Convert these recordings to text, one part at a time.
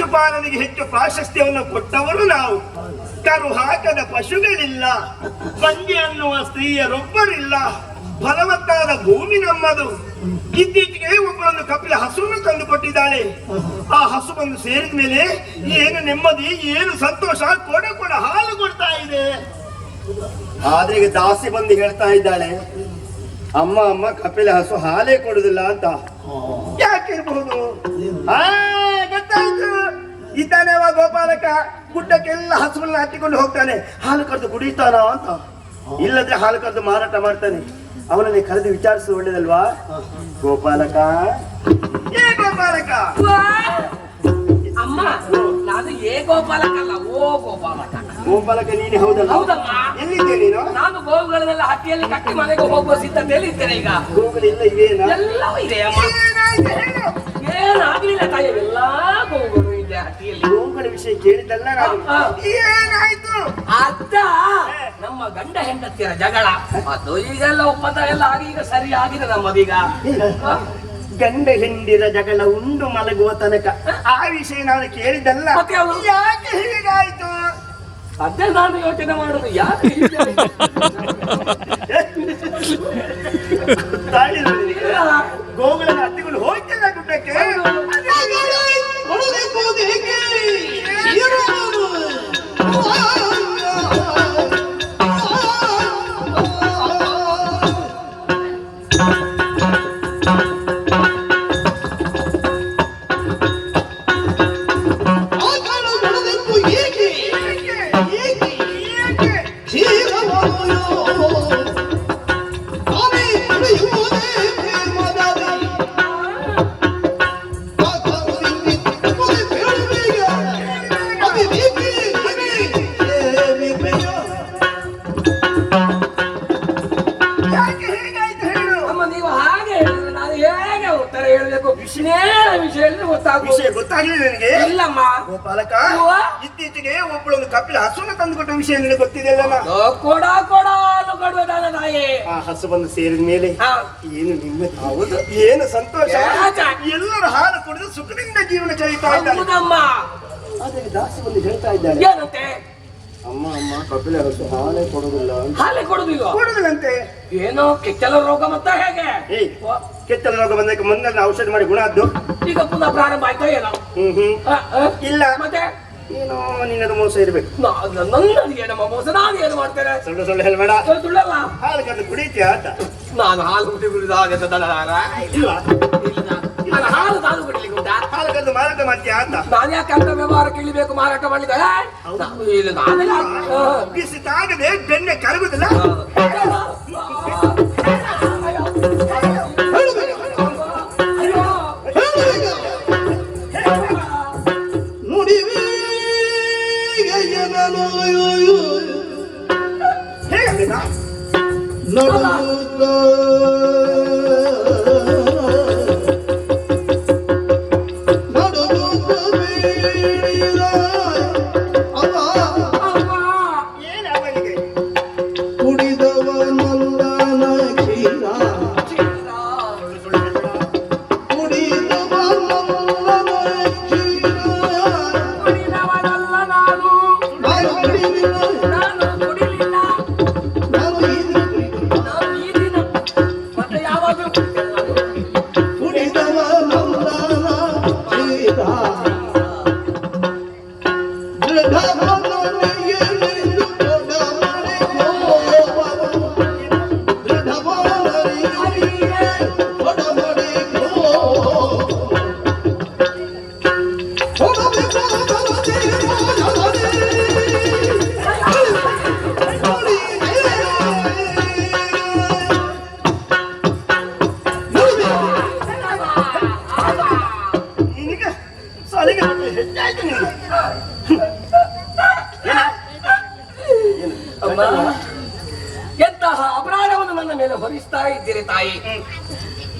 ಪಶುಪಾಲನೆಗೆ ಹೆಚ್ಚು ಪ್ರಾಶಸ್ತ್ಯವನ್ನು ಕೊಟ್ಟವರು ನಾವು. ಕರು ಹಾಕದ ಪಶುಗಳಿಲ್ಲ ಸಂಜೆ ಅನ್ನುವ ಸ್ತ್ರೀಯರೊಬ್ಬರಿಲ್ಲ. ಫಲವತ್ತಾದ ಭೂಮಿ ನಮ್ಮದು. ಇತ್ತೀಚೆಗೆ ಒಬ್ಬರೊಂದು ಕಪಿಲ ಹಸುವನ್ನು ತಂದು ಕೊಟ್ಟಿದ್ದಾಳೆ ಆ ಹಸು ಬಂದು ಸೇರಿದ ಮೇಲೆ, ಏನು ನೆಮ್ಮದಿ, ಏನು ಸಂತೋಷ, ಕೊಡ ಕೊಡ, ಹಾಲು ಕೊಡ್ತಾ ಇದೆ. ಆದ್ರೆ ಈಗ ದಾಸಿ ಬಂದು ಹೇಳ್ತಾ ಇದ್ದಾಳೆ, ಅಮ್ಮ ಅಮ್ಮ, ಕಪಿಲ ಹಸು ಹಾಲೇ ಕೊಡುದಿಲ್ಲ ಅಂತ. ಯಾಕಿರ್ಬಹುದು ಆ? ಇದ್ದಾನೆ ಅವ ಗೋಪಾಲಕ. ಗುಡ್ಡಕ್ಕೆಲ್ಲ ಹಸುಗಳನ್ನ ಹತ್ತಿಕೊಂಡು ಹೋಗ್ತಾನೆ. ಹಾಲು ಕರೆದು ಕುಡಿತಾನ ಅಂತ. ಇಲ್ಲದ್ರೆ ಹಾಲು ಕರೆದು ಮಾರಾಟ ಮಾಡ್ತಾನೆ. ಅವನನ್ನೇ ಕರೆದು ವಿಚಾರಿಸುದು ಒಳ್ಳೇದಲ್ವಾ? ಗೋಪಾಲಕ. ಏ ಗೋಪಾಲಕ! ಅಮ್ಮ ನಾನು ಏ ಗೋಪಾಲಕಲ್ಲ ಓ ಗೋಪಾಲಕ. ಗೋಪಾಲಕ ನೀನು ಹೌದಲ್ಲ? ಹೌದಮ್ಮ. ಎಲ್ಲಿದ್ದೆ ನೀನು? ನಾನು ಗೋವುಗಳನ್ನೆಲ್ಲ ಹಟ್ಟಿಯಲ್ಲಿ ಕಟ್ಟಿ ಮನೆಗೆ ಹೋಗುವ ಸಿದ್ಧತೆಯಲ್ಲಿ ಇದ್ದೇನೆ ಈಗ? ಗೋಗಳೆಲ್ಲ ಇವೇನಾ ಎಲ್ಲವೂ ಇದೆ ಅಮ್ಮ ಏನಾಯ್ತು ಹೇಳು? ಏನಾಗ್ಲಿಲ್ಲ ತಾಯಿ ಎಲ್ಲಾ ಗೋವುಗಳು ಇದೆ ಹಟ್ಟಿಯಲ್ಲಿ ಗೋವುಗಳ ವಿಷಯ ಕೇಳಿದ್ದಲ್ಲ ನಾನು ಏನಾಯ್ತು? ಅದ ನಮ್ಮ ಗಂಡ ಹೆಂಡತಿಯರ ಜಗಳ. ಅದು ಈಗೆಲ್ಲ ಒಪ್ಪಂದ ಎಲ್ಲ ಆಗಿ ಈಗ ಸರಿ ಆಗಿದೆ ನಮ್ಮದೀಗ. ಗಂಡ ಹೆಂಡಿರ ಜಗಳ ಉಂಡು ಮಲಗುವ ತನಕ. ಆ. ವಿಷಯ ನಾನು ಕೇಳಿದ್ದಲ್ಲ. ಯಾಕೆ ಹೀಗಾಯ್ತು? ಅದೇ ನಾನು ಯೋಚನೆ ಮಾಡುದು. ಯಾಕೆ ಹೀಗೆ? ಹತ್ತಿಗಳು ಹೋಯ್ತಲ್ಲ ನಿನಗೆ? Olha como de ವಿಷಯ ಗೊತ್ತಾಗ್ಲಿಲ್ಲ ನನಗೆ? ಇಲ್ಲಮ್ಮ. ಗೋಪಾಲಕ? ಇತ್ತೀಚೆಗೆ ಒಬ್ಬಳೊಂದು ಕಪಿಲ ಹಸುನ ತಂದುಕೊಟ್ಟ ವಿಷಯ ನಿನಗೆ ಗೊತ್ತಿದೆಯಲ್ಲ ಕೊಡ ಕೊಡ ಆ ಹಸು ಬಂದು ಸೇರಿದ ಮೇಲೆ. ಏನು ನಿಮ್ಮ ಹೌದು ಏನು ಸಂತೋಷ? ಎಲ್ಲರ ಹಾಲು ಕುಡಿದು ಸುಖದಿಂದ ಜೀವನ ಕಳೀತಾ ಇದ್ದಾರೆ. ಆದರೆ ದಾಸಿ ಬಂದು ಹೇಳ್ತಾ ಇದ್ದಾಳೆ ಏನಂತೆ? ಅಮ್ಮ ಅಮ್ಮ ಕಪಿಲ ಹಸು ಹಾಲೇ ಕೊಡುದಿಲ್ಲ ಹಾಲೇ ಕೊಡುದಿಲ್ಲ ಕೊಡುದಿಲ್ಲಂತೆ ಏನೋ ಕೆಚ್ಚಲ ರೋಗ ಮತ್ತ ಹೇಗೆ? ಕೆಚ್ಚಲ ರೋಗ ಬಂದಕ್ಕೆ ಮೊನ್ನೆ ಔಷಧ ಮಾಡಿ ಗುಣ ಆದ್ದು. ಈಗ ಪುನಃ ಪ್ರಾರಂಭ ಆಯ್ತಾ ಏನೋ? ಹ್ಮ್ ಹ್ಮ್. ಆ, ಆ? ಇಲ್ಲ. ಮತ್ತೆ? ಏನೋ ನಿನ್ನದು ಮೋಸ ಇರ್ಬೇಕು. ನಾ- ನನ್ನ ಏನಮ್ಮ ಮೋಸ? ನಾನು ಏನು ಮಾಡ್ತೇನೆ? ಸುಳ್ಳು ಸುಳ್ಳು ಹೇಳ್ಬೇಡ ಸುಳ್ಳು ಸುಳ್ಳಲ್ಲ ಹಾಲು ಕದ್ದು ಕುಡಿತೀಯ ಅಂತ. ನಾನು ಹಾಲು ಕುಡಿ ಬಿಡುದಾಗದ ದನದಾರ ಇಲ್ಲ. ನಾನು ಹಾಲು ನಾನು ಕುಡಿಲಿಕ್ಕೆ ಉಂಟಾ? ಹಾಲು ಕದ್ದು ಮಾರಾಟ ಮಾಡ್ತೀಯ ಅಂತ. ನಾನು ಯಾಕೆ ಅಂತ ವ್ಯವಹಾರ ಕೇಳಿಬೇಕು ಮಾರಾಟ ಮಾಡಿದ ಇಲ್ಲ ನಾನೆಲ್ಲ. ಆ, ಬಿಸಿ ತಾಗದೆ ಬೆಣ್ಣೆ ಕರಗುದಿಲ್ಲ. ಅಮ್ಮ ಎಂತಹ ಅಪರಾಧವನ್ನು ನನ್ನ ಮೇಲೆ ಹೊರಿಸ್ತಾ ಇದ್ದೀರಿ ತಾಯಿ?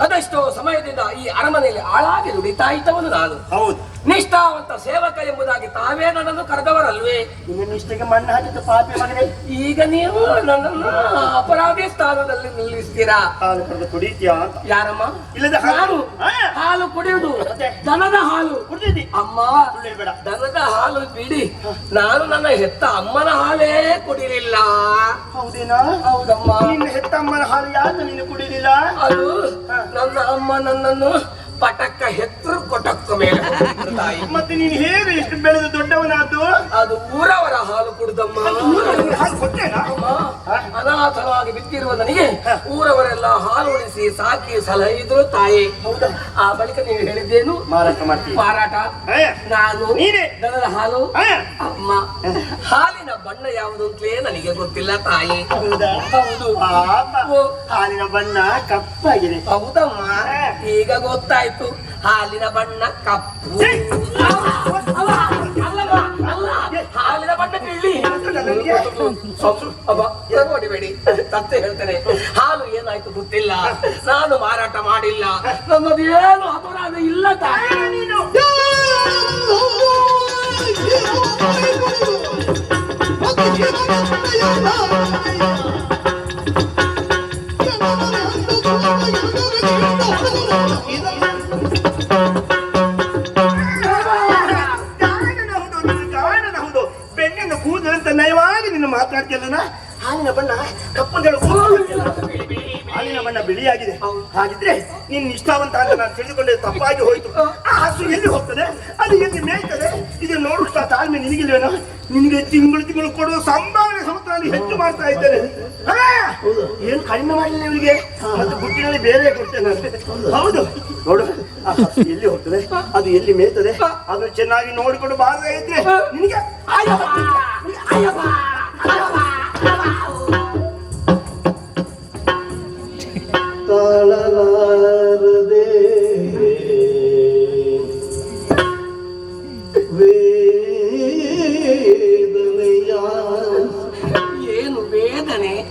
ಅದೆಷ್ಟೋ ಸಮಯದಿಂದ ಈ ಅರಮನೆಯಲ್ಲಿ ಆಳಾಗಿ ದುಡಿತಾ ಇದ್ದವನು ನಾನು. ಹೌದು. ನಿಷ್ಠಾವಂತ ಸೇವಕ ಎಂಬುದಾಗಿ ತಾವೇ ನನ್ನನ್ನು ಕರೆದವರಲ್ವೇ? ನಿನ್ನ ನಿಷ್ಠೆಗೆ ಮಣ್ಣು ಹಾಕಿದ್ದು ಪಾಪಿ ಮಗನೇ. ಈಗ ನೀವು ನನ್ನನ್ನು ಅಪರಾಧಿ ಸ್ಥಾನದಲ್ಲಿ ನಿಲ್ಲಿಸ್ತೀರಾ? ಹಾಲು ಕರೆದು ಕುಡಿತೀಯಾ ಅಂತ. ಯಾರಮ್ಮ? ಇಲ್ಲದ ಹಾಲು. ಹಾಲು ಕುಡಿಯುವುದು. ದನದ ಹಾಲು. ಕುಡಿದಿದ್ದಿ. ಅಮ್ಮ ಬೇಡ. ದನದ ಹಾಲು ಬಿಡಿ. ನಾನು ನನ್ನ ಹೆತ್ತ ಅಮ್ಮನ ಹಾಲೇ ಕುಡಿಲಿಲ್ಲ. ಹೌದೇನಾ? ಹೌದಮ್ಮ. ನಿನ್ನ ಹೆತ್ತ ಅಮ್ಮನ ಹಾಲು ಯಾಕೆ ನೀನು ಕುಡಿಲಿಲ್ಲ? ಅದು ನನ್ನ ಅಮ್ಮ ನನ್ನನ್ನು ಪಟಕ್ಕ ಹೆತ್ತರು ಕೊಟಕ್ಕ ಮೇಲೆ ತಾಯಿ. ಮತ್ತೆ ನೀನು ಹೇಗೆ ಇಷ್ಟು ಬೆಳೆದು ದೊಡ್ಡವನಾದ್ದು? ಅದು ಊರವರ ಹಾಲು ಕುಡ್ದಮ್ಮ. ಅನಾಥವಾಗಿ ಬಿದ್ದಿರುವ ನನಗೆ ಊರವರೆಲ್ಲ ಹಾಲು ಉಳಿಸಿ ಸಾಕಿ ಸಲಹಿದ್ರು ತಾಯಿ. ಹೌದಾ? ಆ ಬಳಿಕ ನೀವು ಹೇಳಿದ್ದೇನು? ಮಾರಾಟ ಮಾಡ್ತೀನಿ ಮಾರಾಟ. ನಾನು. ದನದ ಹಾಲು. ಅಮ್ಮ ಹಾಲಿನ ಬಣ್ಣ ಯಾವುದು ಅಂತಲೇ ನನಗೆ ಗೊತ್ತಿಲ್ಲ ತಾಯಿ. ಹೌದಾ? ಹಾಲಿನ ಬಣ್ಣ ಕಪ್ಪಾಗಿದೆ. ಹೌದಮ್ಮ. ಈಗ ಗೊತ್ತಾಯ್ತು. ಹಾಲಿನ ಬಣ್ಣ ಕಪ್ಪು ಹಾಲಿನ ಬಣ್ಣ ಬಿಳಿ ಹೊಡಿಬೇಡಿ ತತ್ತೆ ಹೇಳ್ತೇನೆ ಹಾಲು ಏನಾಯ್ತು ಗೊತ್ತಿಲ್ಲ ನಾನು ಮಾರಾಟ ಮಾಡಿಲ್ಲ ನನ್ನದೇನು ಅಪರಾಧ ಇಲ್ಲ ತಾಯಿ ಹಾಲಿನ ಬಣ್ಣ ಬಿಳಿಯಾಗಿದೆ. ಹಾಗಿದ್ರೆ ನಿನ್ನ ಇಷ್ಟಾವಂತ ಅಂತ ನಾನು ತಿಳಿದುಕೊಂಡೆ ತಪ್ಪಾಗಿ ಹೋಯ್ತು. ಆ ಹಸು ಎಲ್ಲಿ ಹೋಗ್ತದೆ? ಅದು ಎಲ್ಲಿ ಮೇಯ್ತದೆ? ಇದು ನೋಡುತ್ತಾ ತಾಳ್ಮೆ ನಿನಗಿಲ್ವೇನೋ? ನಿನಗೆ ತಿಂಗಳು ತಿಂಗಳು ಕೊಡುವ ಸಂಭಾವನೆ ಸಮುದ್ರ ಹೆಚ್ಚು ಮಾಡ್ತಾ ಇದ್ದೇನೆ! ಏನು ಕಡಿಮೆ ಮಾಡಿಲ್ಲ ಇವರಿಗೆ ಮತ್ತು ಗುಟ್ಟಿನಲ್ಲಿ ಬೇರೆ ಕೊಡ್ತೇನೆ. ಹೌದು. ನೋಡು ಆ ಹಸು ಎಲ್ಲಿ ಹೋಗ್ತದೆ? ಅದು ಎಲ್ಲಿ ಮೇಯ್ತದೆ? ಅದು ಚೆನ್ನಾಗಿ ನೋಡಿಕೊಂಡು ಬಾರದೇ ಇದ್ರೆ ನಿನಗೆ ತಾಳಲಾರದೆ ವೇದನೆಯ ಏನು ವೇದನೆ?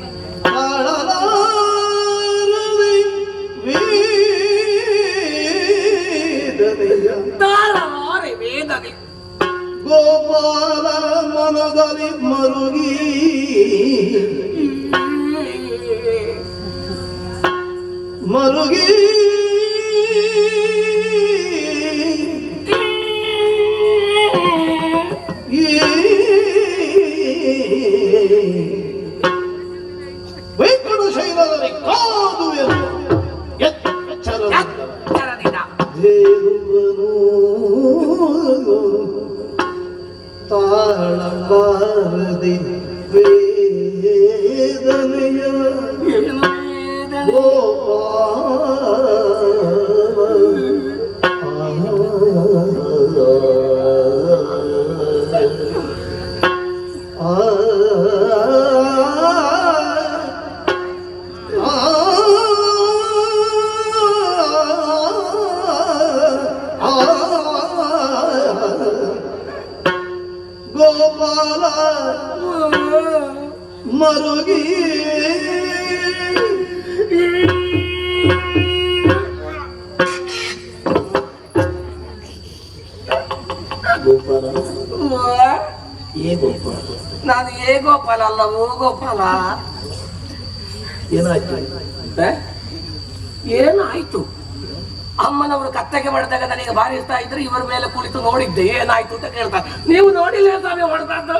ತಾಳಲಾರೆ ವೇದನೆ. ಗೋಪಾಲ ಮನದಲ್ಲಿ ಮರುಗಿ. ಮರುಗಿ. ಗೋಪಾಲ ಮರುಗಿ. ಗೋಪಾಲ. ಏ ಗೋಪಾಲ. ನಾನು ಏ ಗೋಪಾಲ ಅಲ್ಲ ಓ ಗೋಪಾಲ. ಏನಾಯ್ತು? ಏನಾಯ್ತು? ಅಮ್ಮನವರು ಕತ್ತೆಗೆ ಹೊಡೆದಾಗ ನನಗೆ ಭಾರಿ ಇಷ್ಟ ಇದ್ರೆ ಇವರ ಮೇಲೆ ಕುಳಿತು ನೋಡಿದ್ದೆ ಏನಾಯ್ತು ಅಂತ ಕೇಳ್ತಾರೆ. ನೀವು ನೋಡಿಲ್ಲ ಸ್ವಾಮಿ ಹೊಡೆದದ್ದು?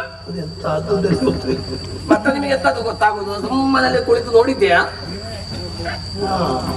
ಮತ್ತೆ ನಿಮಗೆ ಎಂತದ್ದು ಗೊತ್ತಾಗುದು? ಸುಮ್ಮನಲ್ಲಿ ಕುಳಿತು ನೋಡಿದ್ಯಾ?